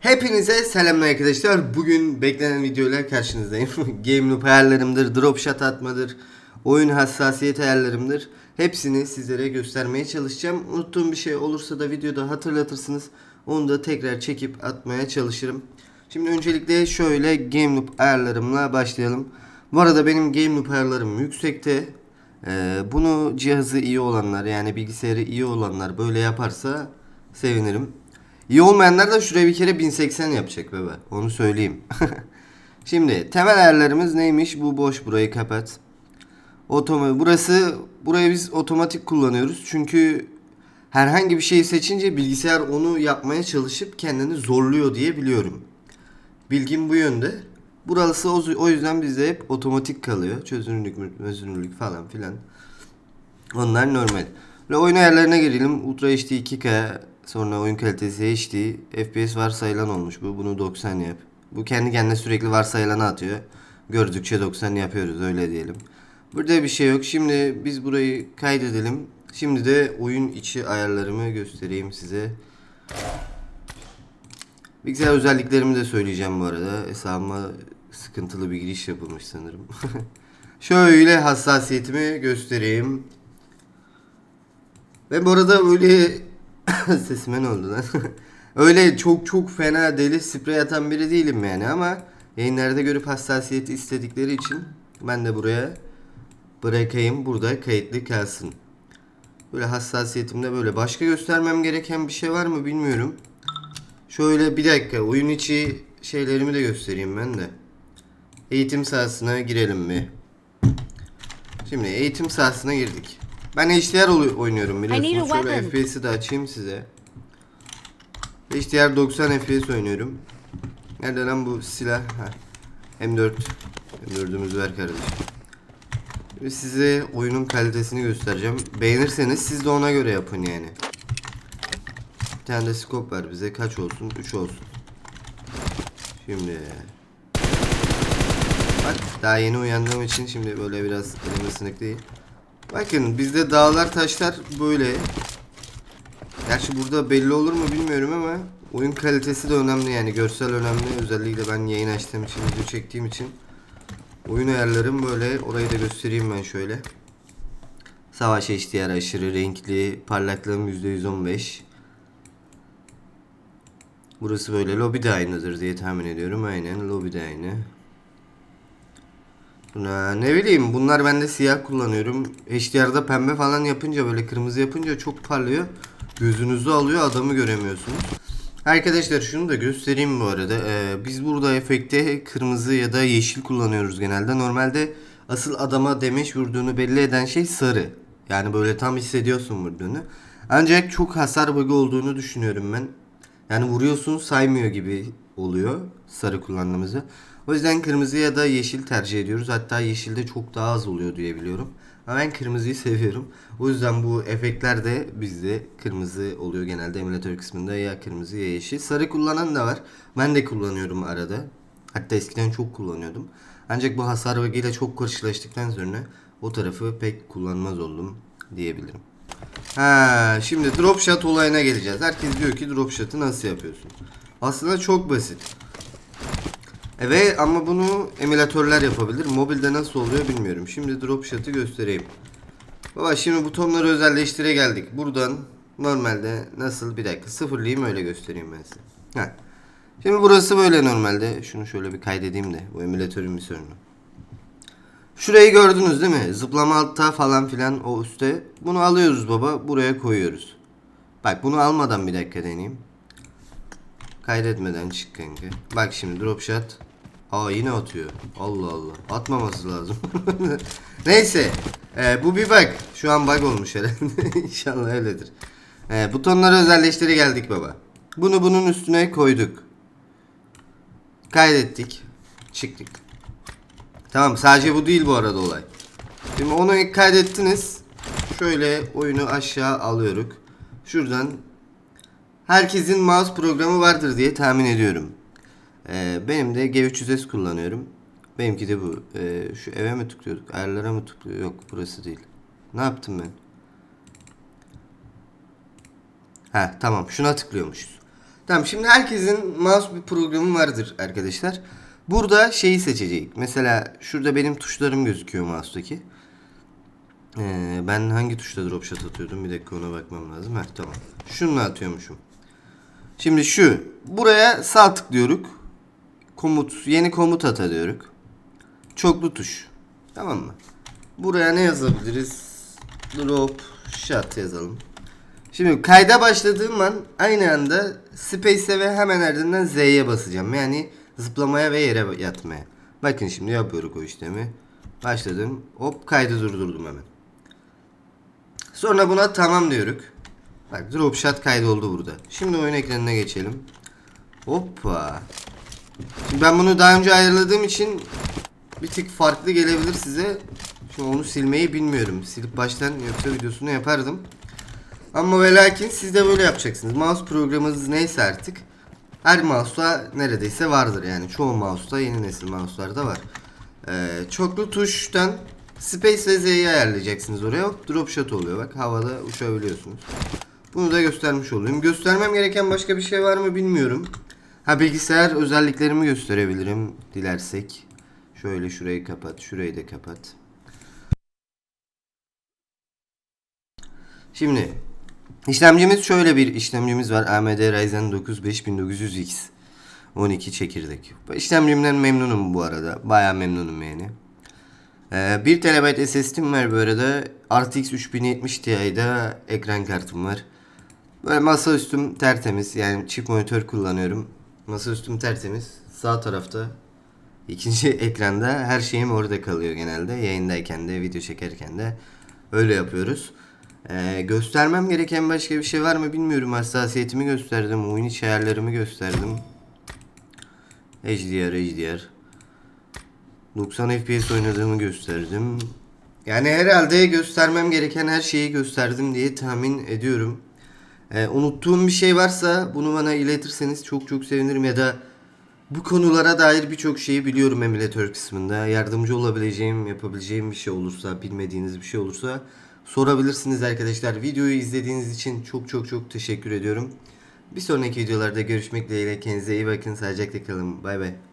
Hepinize selamlar arkadaşlar. Bugün beklenen videoyla karşınızdayım. Game loop ayarlarımdır, drop shot atmadır, oyun hassasiyet ayarlarımdır. Hepsini sizlere göstermeye çalışacağım. Unuttuğum bir şey olursa da videoda hatırlatırsınız. Onu da tekrar çekip atmaya çalışırım. Şimdi öncelikle şöyle game loop ayarlarımla başlayalım. Bu arada benim game loop ayarlarım yüksekte. Ee, bunu cihazı iyi olanlar yani bilgisayarı iyi olanlar böyle yaparsa sevinirim. İyi olmayanlar da şuraya bir kere 1080 yapacak bebe. Onu söyleyeyim. Şimdi temel ayarlarımız neymiş? Bu boş burayı kapat. Otoma burası burayı biz otomatik kullanıyoruz. Çünkü herhangi bir şeyi seçince bilgisayar onu yapmaya çalışıp kendini zorluyor diye biliyorum. Bilgim bu yönde. Burası o, yüzden bizde hep otomatik kalıyor. Çözünürlük, çözünürlük falan filan. Onlar normal. Ve oyun ayarlarına gelelim. Ultra HD 2K sonra oyun kalitesi HD. FPS varsayılan olmuş bu. Bunu 90 yap. Bu kendi kendine sürekli varsayılanı atıyor. Gördükçe 90 yapıyoruz öyle diyelim. Burada bir şey yok. Şimdi biz burayı kaydedelim. Şimdi de oyun içi ayarlarımı göstereyim size. Bilgisayar özelliklerimi de söyleyeceğim bu arada. Hesabıma sıkıntılı bir giriş yapılmış sanırım. Şöyle hassasiyetimi göstereyim. Ve bu arada öyle sesime ne oldu lan? öyle çok çok fena deli sprey atan biri değilim yani ama yayınlarda görüp hassasiyeti istedikleri için ben de buraya bırakayım burada kayıtlı kalsın. Böyle hassasiyetimde böyle. Başka göstermem gereken bir şey var mı bilmiyorum. Şöyle bir dakika oyun içi şeylerimi de göstereyim ben de. Eğitim sahasına girelim mi? Şimdi eğitim sahasına girdik. Ben HDR oy- oynuyorum biliyorsunuz. Şöyle weapon. FPS'i de açayım size. HDR 90 FPS oynuyorum. Nerede lan bu silah? Ha. M4. M4'ümüzü ver kardeşim. Şimdi size oyunun kalitesini göstereceğim. Beğenirseniz siz de ona göre yapın yani. Bir tane de scope ver bize. Kaç olsun? 3 olsun. Şimdi. Bak daha yeni uyandığım için şimdi böyle biraz elim ısınık değil. Bakın bizde dağlar taşlar böyle. Gerçi burada belli olur mu bilmiyorum ama oyun kalitesi de önemli yani görsel önemli. Özellikle ben yayın açtığım için video çektiğim için oyun ayarlarım böyle. Orayı da göstereyim ben şöyle. Savaş HDR aşırı renkli, parlaklığım %115. Burası böyle lobi de aynıdır diye tahmin ediyorum. Aynen lobi de aynı. Buna, ne bileyim bunlar ben de siyah kullanıyorum. HDR'da pembe falan yapınca böyle kırmızı yapınca çok parlıyor. Gözünüzü alıyor adamı göremiyorsunuz. Arkadaşlar şunu da göstereyim bu arada. Ee, biz burada efekte kırmızı ya da yeşil kullanıyoruz genelde. Normalde asıl adama demeç vurduğunu belli eden şey sarı. Yani böyle tam hissediyorsun vurduğunu. Ancak çok hasar bug'ı olduğunu düşünüyorum ben. Yani vuruyorsun saymıyor gibi oluyor sarı kullandığımızda. O yüzden kırmızı ya da yeşil tercih ediyoruz. Hatta yeşilde çok daha az oluyor diye biliyorum. Ama ben kırmızıyı seviyorum. O yüzden bu efektler de bizde kırmızı oluyor genelde emülatör kısmında ya kırmızı ya yeşil. Sarı kullanan da var. Ben de kullanıyorum arada. Hatta eskiden çok kullanıyordum. Ancak bu hasar vagiyle çok karşılaştıktan sonra o tarafı pek kullanmaz oldum diyebilirim. Ha, şimdi drop shot olayına geleceğiz. Herkes diyor ki drop shot'ı nasıl yapıyorsun? Aslında çok basit. Evet ama bunu emülatörler yapabilir. Mobilde nasıl oluyor bilmiyorum. Şimdi drop shot'ı göstereyim. Baba şimdi butonları özelleştire geldik. Buradan normalde nasıl bir dakika sıfırlayayım öyle göstereyim ben size. Ha. Şimdi burası böyle normalde. Şunu şöyle bir kaydedeyim de. Bu emülatörün bir sorunu. Şurayı gördünüz değil mi? Zıplama altta falan filan o üstte. Bunu alıyoruz baba. Buraya koyuyoruz. Bak bunu almadan bir dakika deneyeyim. Kaydetmeden çık kanka. Bak şimdi drop shot. Aa yine atıyor. Allah Allah. Atmaması lazım. Neyse. Ee, bu bir bug. Şu an bug olmuş herhalde. İnşallah öyledir. Ee, butonları özelleştire geldik baba. Bunu bunun üstüne koyduk. Kaydettik. Çıktık. Tamam sadece bu değil bu arada olay. Şimdi onu kaydettiniz. Şöyle oyunu aşağı alıyoruz. Şuradan herkesin mouse programı vardır diye tahmin ediyorum. Ee, benim de G300S kullanıyorum. Benimki de bu. Ee, şu eve mi tıklıyorduk? Ayarlara mı tıklıyor? Yok burası değil. Ne yaptım ben? Ha tamam şuna tıklıyormuşuz. Tamam şimdi herkesin mouse bir programı vardır arkadaşlar. Burada şeyi seçecek. Mesela şurada benim tuşlarım gözüküyor mouse'daki. Ee, ben hangi tuşta drop shot atıyordum? Bir dakika ona bakmam lazım. Heh tamam. Şununla atıyormuşum. Şimdi şu. Buraya sağ tıklıyoruz. Komut, yeni komut ata diyoruz. Çoklu tuş. Tamam mı? Buraya ne yazabiliriz? Drop shot yazalım. Şimdi kayda başladığım an aynı anda Space'e ve hemen ardından Z'ye basacağım. Yani zıplamaya ve yere yatmaya. Bakın şimdi yapıyoruz o işlemi. Başladım. Hop kaydı durdurdum hemen. Sonra buna tamam diyoruz. Bak drop shot kaydoldu burada. Şimdi oyun ekranına geçelim. Hoppa. Şimdi ben bunu daha önce ayarladığım için bir tık farklı gelebilir size. Şimdi onu silmeyi bilmiyorum. Silip baştan yoksa videosunu yapardım. Ama ve lakin siz de böyle yapacaksınız. Mouse programınız neyse artık. Her mouse'da neredeyse vardır yani. Çoğu mouse'da yeni nesil mouse'larda var. Ee, çoklu tuştan Space ve Z'yi ayarlayacaksınız oraya. Drop shot oluyor bak. Havada uçabiliyorsunuz. Bunu da göstermiş olayım. Göstermem gereken başka bir şey var mı bilmiyorum. Ha bilgisayar özelliklerimi gösterebilirim dilersek. Şöyle şurayı kapat, şurayı da kapat. Şimdi işlemcimiz şöyle bir işlemcimiz var. AMD Ryzen 9 5900X 12 çekirdek. İşlemcimden memnunum bu arada. Baya memnunum yani. Ee, 1 TB SSD'm var bu arada. RTX 3070 Ti'de ekran kartım var. Böyle masaüstüm tertemiz. Yani çift monitör kullanıyorum. Masaüstüm tertemiz. Sağ tarafta ikinci ekranda her şeyim orada kalıyor genelde. Yayındayken de, video çekerken de öyle yapıyoruz. Ee, göstermem gereken başka bir şey var mı bilmiyorum. Hassasiyetimi gösterdim. Oyun içi ayarlarımı gösterdim. HDR, HDR. 90 FPS oynadığımı gösterdim. Yani herhalde göstermem gereken her şeyi gösterdim diye tahmin ediyorum. Ee, unuttuğum bir şey varsa bunu bana iletirseniz çok çok sevinirim ya da bu konulara dair birçok şeyi biliyorum emülatör kısmında. Yardımcı olabileceğim, yapabileceğim bir şey olursa, bilmediğiniz bir şey olursa sorabilirsiniz arkadaşlar. Videoyu izlediğiniz için çok çok çok teşekkür ediyorum. Bir sonraki videolarda görüşmek dileğiyle. Kendinize iyi bakın. Sağlıcakla kalın. Bay bay.